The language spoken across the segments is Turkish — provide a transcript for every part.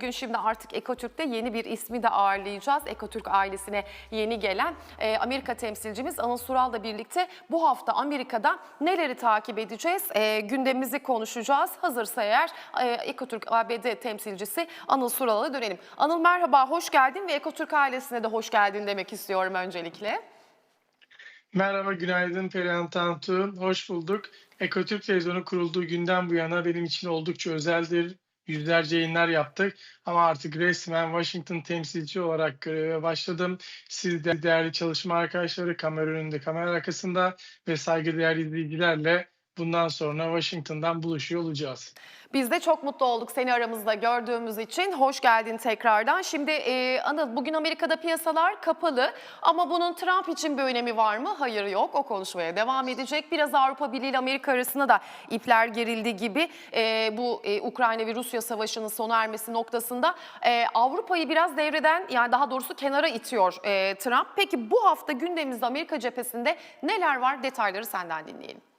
Bugün şimdi artık Ekotürk'te yeni bir ismi de ağırlayacağız. Ekotürk ailesine yeni gelen e, Amerika temsilcimiz Anıl Sural'la birlikte bu hafta Amerika'da neleri takip edeceğiz? E, gündemimizi konuşacağız. Hazırsa eğer e, Ekotürk ABD temsilcisi Anıl Sural'a dönelim. Anıl merhaba, hoş geldin ve Ekotürk ailesine de hoş geldin demek istiyorum öncelikle. Merhaba, günaydın Perihan Tantu. Hoş bulduk. Ekotürk Televizyonu kurulduğu günden bu yana benim için oldukça özeldir. Yüzlerce yayınlar yaptık ama artık resmen Washington temsilci olarak göreve başladım. Siz de değerli çalışma arkadaşları kamera önünde, kamera arkasında ve saygıdeğer izleyicilerle bundan sonra Washington'dan buluşuyor olacağız. Biz de çok mutlu olduk seni aramızda gördüğümüz için. Hoş geldin tekrardan. Şimdi e, Anıl bugün Amerika'da piyasalar kapalı ama bunun Trump için bir önemi var mı? Hayır yok. O konuşmaya devam edecek. Biraz Avrupa Birliği ile Amerika arasında da ipler gerildi gibi e, bu e, Ukrayna ve Rusya savaşının sona ermesi noktasında e, Avrupa'yı biraz devreden yani daha doğrusu kenara itiyor e, Trump. Peki bu hafta gündemimizde Amerika cephesinde neler var? Detayları senden dinleyelim.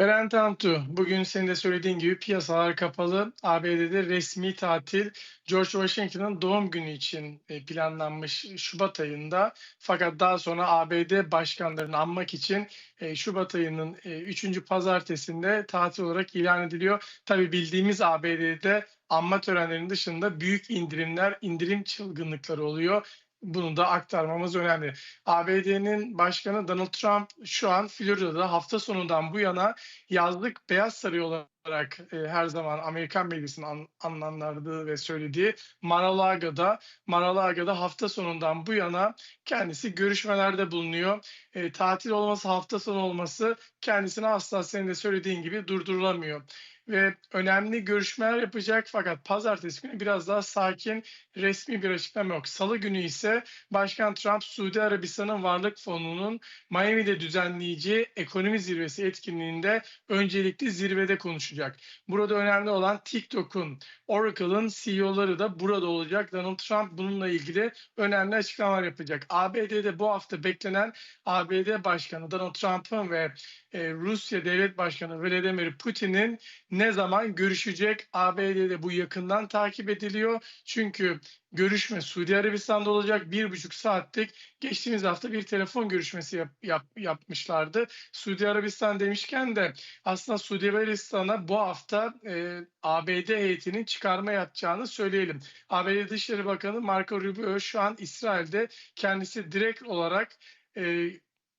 Beren Tantu, bugün senin de söylediğin gibi piyasalar kapalı. ABD'de resmi tatil George Washington'ın doğum günü için e, planlanmış Şubat ayında. Fakat daha sonra ABD başkanlarını anmak için e, Şubat ayının 3. pazartesinde tatil olarak ilan ediliyor. Tabii bildiğimiz ABD'de anma törenlerinin dışında büyük indirimler, indirim çılgınlıkları oluyor. Bunu da aktarmamız önemli. ABD'nin başkanı Donald Trump şu an Florida'da hafta sonundan bu yana yazlık Beyaz Saray olarak e, her zaman Amerikan medyasının an, anlamlardığı ve söylediği Mar-a-Lago'da Mar-a-Lago'da hafta sonundan bu yana kendisi görüşmelerde bulunuyor. E, tatil olması, hafta sonu olması kendisine asla senin de söylediğin gibi durdurulamıyor ve önemli görüşmeler yapacak fakat pazartesi günü biraz daha sakin resmi bir açıklama yok. Salı günü ise Başkan Trump Suudi Arabistan'ın Varlık Fonu'nun Miami'de düzenleyeceği ekonomi zirvesi etkinliğinde öncelikli zirvede konuşacak. Burada önemli olan TikTok'un, Oracle'ın CEO'ları da burada olacak. Donald Trump bununla ilgili önemli açıklamalar yapacak. ABD'de bu hafta beklenen ABD Başkanı Donald Trump'ın ve e, Rusya Devlet Başkanı Vladimir Putin'in ne zaman görüşecek? ABD'de bu yakından takip ediliyor. Çünkü görüşme Suudi Arabistan'da olacak. Bir buçuk saatlik geçtiğimiz hafta bir telefon görüşmesi yap, yap, yapmışlardı. Suudi Arabistan demişken de aslında Suudi Arabistan'a bu hafta e, ABD heyetinin çıkarma yapacağını söyleyelim. ABD Dışişleri Bakanı Marco Rubio şu an İsrail'de kendisi direkt olarak e,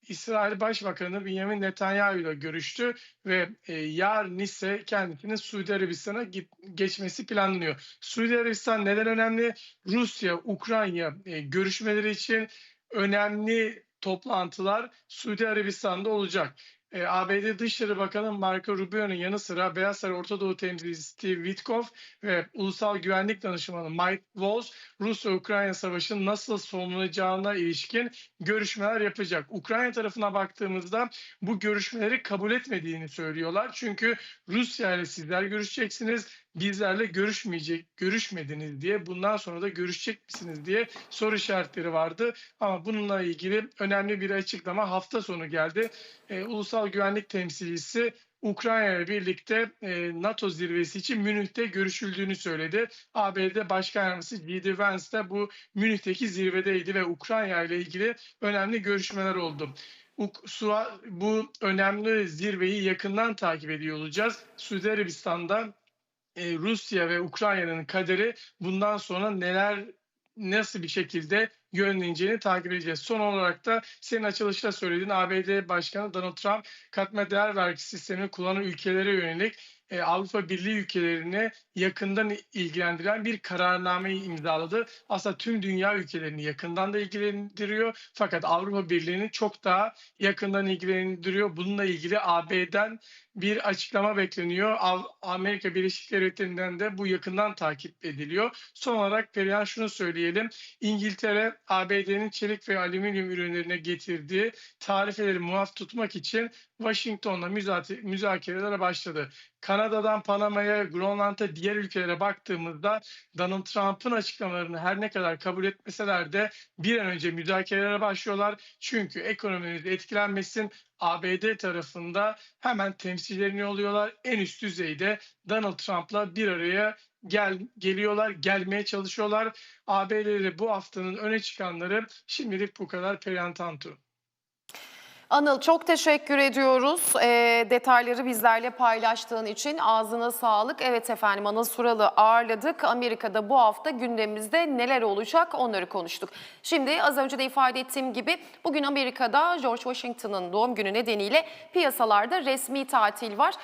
İsrail Başbakanı Benjamin Netanyahu ile görüştü ve e, yarın ise kendisinin Suudi Arabistan'a geçmesi planlanıyor. Suudi Arabistan neden önemli? Rusya, Ukrayna e, görüşmeleri için önemli toplantılar Suudi Arabistan'da olacak. E, ABD Dışişleri Bakanı Marco Rubio'nun yanı sıra Beyaz Saray Orta Doğu temsilcisi Steve Witkoff ve Ulusal Güvenlik Danışmanı Mike Waltz Rusya-Ukrayna savaşının nasıl sonlanacağına ilişkin görüşmeler yapacak. Ukrayna tarafına baktığımızda bu görüşmeleri kabul etmediğini söylüyorlar. Çünkü Rusya ile sizler görüşeceksiniz, bizlerle görüşmeyecek, görüşmediniz diye bundan sonra da görüşecek misiniz diye soru işaretleri vardı. Ama bununla ilgili önemli bir açıklama hafta sonu geldi. E, Ulusal Güvenlik Temsilcisi Ukrayna ile birlikte e, NATO zirvesi için Münih'te görüşüldüğünü söyledi. ABD Başkan Yardımcısı J.D. Vance de bu Münih'teki zirvedeydi ve Ukrayna ile ilgili önemli görüşmeler oldu. Bu önemli zirveyi yakından takip ediyor olacağız. Suudi Arabistan'da e, Rusya ve Ukrayna'nın kaderi bundan sonra neler nasıl bir şekilde yönleneceğini takip edeceğiz. Son olarak da senin açılışta söylediğin ABD Başkanı Donald Trump katma değer vergi sistemini kullanan ülkelere yönelik e, Avrupa Birliği ülkelerini yakından ilgilendiren bir kararnameyi imzaladı. Aslında tüm dünya ülkelerini yakından da ilgilendiriyor. Fakat Avrupa Birliği'ni çok daha yakından ilgilendiriyor. Bununla ilgili AB'den bir açıklama bekleniyor. Amerika Birleşik Devletleri'nden de bu yakından takip ediliyor. Son olarak Perihan şunu söyleyelim. İngiltere ABD'nin çelik ve alüminyum ürünlerine getirdiği tarifeleri muaf tutmak için Washington'la müzakerelere başladı. Kanada'dan Panama'ya, Grönland'a, diğer ülkelere baktığımızda Donald Trump'ın açıklamalarını her ne kadar kabul etmeseler de bir an önce müzakerelere başlıyorlar. Çünkü ekonomimiz etkilenmesin, ABD tarafında hemen temsillerini yolluyorlar. En üst düzeyde Donald Trump'la bir araya gel geliyorlar, gelmeye çalışıyorlar. ABD'de bu haftanın öne çıkanları şimdilik bu kadar Perihan Tantu. Anıl çok teşekkür ediyoruz. Ee, detayları bizlerle paylaştığın için ağzına sağlık. Evet efendim Anıl Suralı ağırladık. Amerika'da bu hafta gündemimizde neler olacak onları konuştuk. Şimdi az önce de ifade ettiğim gibi bugün Amerika'da George Washington'ın doğum günü nedeniyle piyasalarda resmi tatil var.